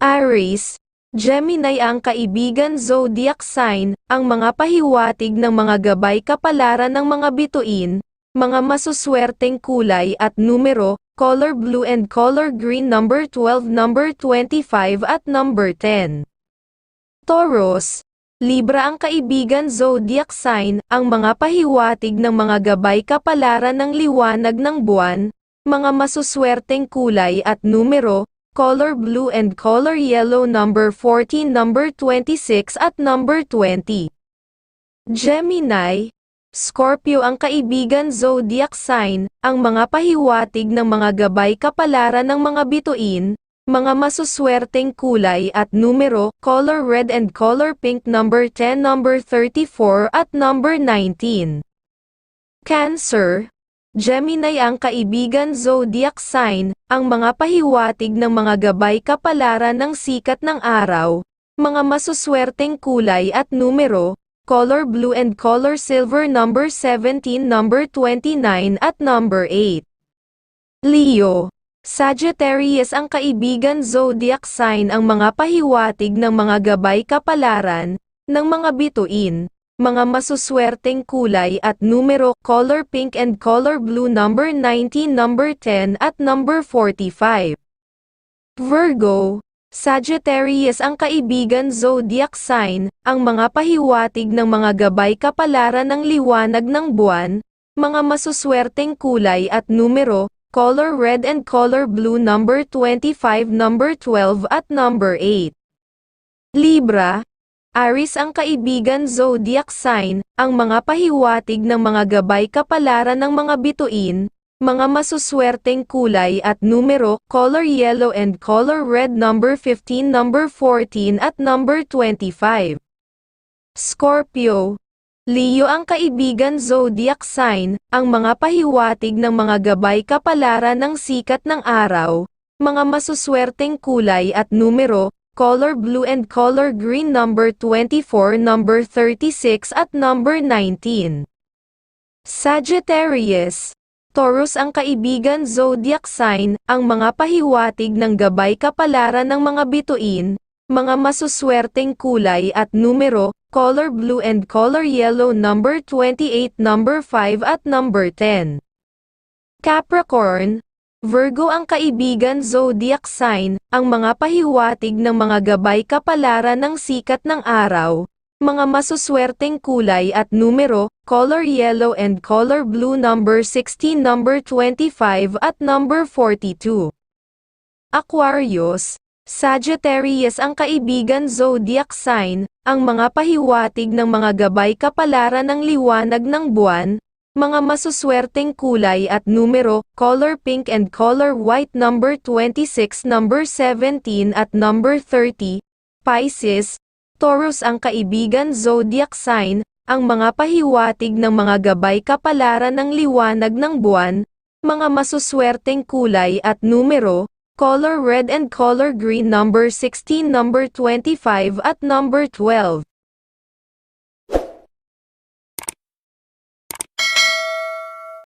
Aries, Gemini ang kaibigan zodiac sign, ang mga pahiwatig ng mga gabay kapalaran ng mga bituin, mga masuswerteng kulay at numero, color blue and color green number 12, number 25 at number 10. Taurus, Libra ang kaibigan zodiac sign, ang mga pahiwatig ng mga gabay kapalaran ng liwanag ng buwan, mga masuswerteng kulay at numero, color blue and color yellow number 14, number 26 at number 20. Gemini, Scorpio ang kaibigan zodiac sign, ang mga pahiwatig ng mga gabay kapalaran ng mga bituin, mga masuswerteng kulay at numero, color red and color pink number 10, number 34 at number 19. Cancer, Gemini ang kaibigan zodiac sign, ang mga pahiwatig ng mga gabay kapalaran ng sikat ng araw, mga masuswerteng kulay at numero, color blue and color silver number 17, number 29 at number 8. Leo, Sagittarius ang kaibigan zodiac sign ang mga pahiwatig ng mga gabay kapalaran, ng mga bituin, mga masuswerteng kulay at numero, color pink and color blue number 19, number 10 at number 45. Virgo, Sagittarius ang kaibigan zodiac sign, ang mga pahiwatig ng mga gabay kapalaran ng liwanag ng buwan, mga masuswerteng kulay at numero, color red and color blue number 25, number 12 at number 8. Libra, Aris ang kaibigan zodiac sign, ang mga pahiwatig ng mga gabay kapalaran ng mga bituin, mga masuswerteng kulay at numero, color yellow and color red number 15, number 14 at number 25. Scorpio, Leo ang kaibigan zodiac sign, ang mga pahiwatig ng mga gabay kapalaran ng sikat ng araw, mga masuswerteng kulay at numero, color blue and color green number 24, number 36 at number 19. Sagittarius, Taurus ang kaibigan zodiac sign, ang mga pahiwatig ng gabay kapalaran ng mga bituin, mga masuswerteng kulay at numero, color blue and color yellow number 28, number 5 at number 10. Capricorn, Virgo ang kaibigan zodiac sign, ang mga pahiwatig ng mga gabay kapalaran ng sikat ng araw, mga masuswerteng kulay at numero, color yellow and color blue number 16, number 25 at number 42. Aquarius, Sagittarius ang kaibigan zodiac sign, ang mga pahiwatig ng mga gabay kapalaran ng liwanag ng buwan, mga masuswerteng kulay at numero, color pink and color white number 26, number 17 at number 30. Pisces, Taurus ang kaibigan zodiac sign, ang mga pahiwatig ng mga gabay kapalaran ng liwanag ng buwan, mga masuswerteng kulay at numero, color red and color green number 16, number 25 at number 12.